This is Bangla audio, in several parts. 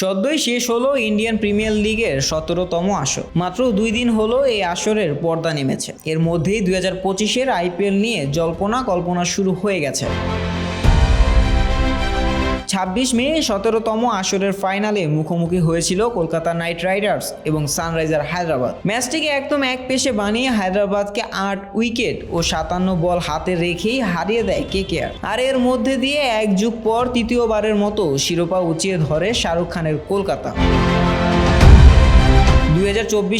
সদ্যই শেষ হলো ইন্ডিয়ান প্রিমিয়ার লিগের সতেরোতম আসর। মাত্র দুই দিন হলো এই আসরের পর্দা নেমেছে। এর মধ্যেই দুই হাজার পঁচিশের আইপিএল নিয়ে জল্পনা কল্পনা শুরু হয়ে গেছে। ছাব্বিশ মে সতেরোতম আসরের ফাইনালে মুখোমুখি হয়েছিল কলকাতা নাইট রাইডার্স এবং সানরাইজার হায়দ্রাবাদ। ম্যাচটিকে একদম এক পেশে বানিয়ে হায়দ্রাবাদকে আট উইকেট ও সাতান্ন বল হাতে রেখেই হারিয়ে দেয় কে কেকেআর আর এর মধ্যে দিয়ে এক যুগ পর তৃতীয়বারের মতো শিরোপা উঁচিয়ে ধরে শাহরুখ খানের কলকাতা।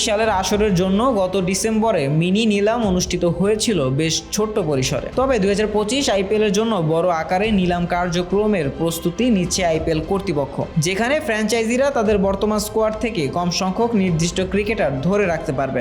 সালের আসরের জন্য গত ডিসেম্বরে মিনি নিলাম অনুষ্ঠিত হয়েছিল বেশ ছোট্ট পরিসরে। তবে দুই হাজার পঁচিশ আইপিএলের জন্য বড় আকারে নিলাম কার্যক্রমের প্রস্তুতি নিচ্ছে আইপিএল কর্তৃপক্ষ। যেখানে ফ্র্যাঞ্চাইজিরা তাদের বর্তমান স্কোয়াড থেকে কম সংখ্যক নির্দিষ্ট ক্রিকেটার ধরে রাখতে পারবে।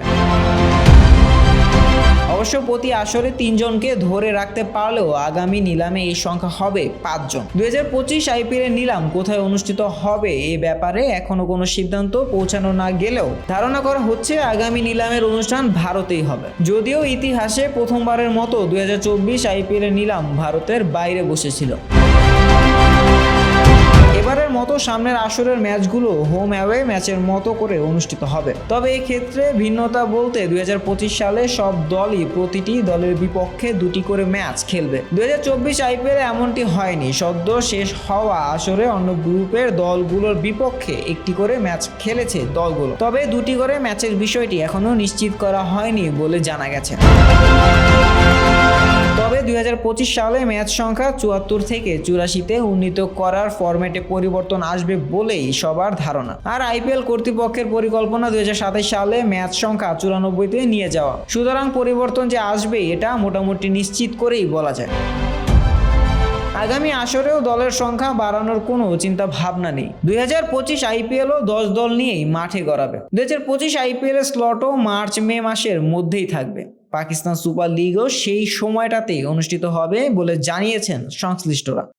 অবশ্য প্রতি আসরে তিনজনকে ধরে রাখতে পারলেও আগামী নিলামে এই সংখ্যা হবে পাঁচজন। দুই হাজার পঁচিশ আইপিএল নিলাম কোথায় অনুষ্ঠিত হবে এ ব্যাপারে এখনও কোনো সিদ্ধান্ত পৌঁছানো না গেলেও ধারণা করা হচ্ছে আগামী নিলামের অনুষ্ঠান ভারতেই হবে। যদিও ইতিহাসে প্রথমবারের মতো দুই হাজার চব্বিশ আইপিএল নিলাম ভারতের বাইরে বসেছিল। এবারের মতো সামনের আসরের ম্যাচগুলো হোম অ্যাওয়ে ম্যাচের মতো করে অনুষ্ঠিত হবে। তবে ক্ষেত্রে ভিন্নতা বলতে দু হাজার পঁচিশ সালে সব দলই প্রতিটি দলের বিপক্ষে দুটি করে ম্যাচ খেলবে। দুই আইপিএলে এমনটি হয়নি। সদ্য শেষ হওয়া আসরে অন্য গ্রুপের দলগুলোর বিপক্ষে একটি করে ম্যাচ খেলেছে দলগুলো। তবে দুটি করে ম্যাচের বিষয়টি এখনও নিশ্চিত করা হয়নি বলে জানা গেছে। তবে দুই হাজার পঁচিশ সালে ম্যাচ সংখ্যা চুয়াত্তর থেকে চুরাশিতে উন্নীত করার ফরম্যাটে পরিবর্তন আসবে বলেই সবার ধারণা। আর আইপিএল কর্তৃপক্ষের পরিকল্পনা দুই সালে ম্যাচ সংখ্যা চুরানব্বইতে নিয়ে যাওয়া। সুতরাং পরিবর্তন যে আসবে এটা মোটামুটি নিশ্চিত করেই বলা যায়। আগামী আসরেও দলের সংখ্যা বাড়ানোর কোনো চিন্তা ভাবনা নেই। দুই হাজার পঁচিশ আইপিএলও দশ দল নিয়েই মাঠে গড়াবে। দুই হাজার পঁচিশ আইপিএল এর স্লটও মার্চ মে মাসের মধ্যেই থাকবে। পাকিস্তান সুপার লিগও সেই সময়টাতেই অনুষ্ঠিত হবে বলে জানিয়েছেন সংশ্লিষ্টরা।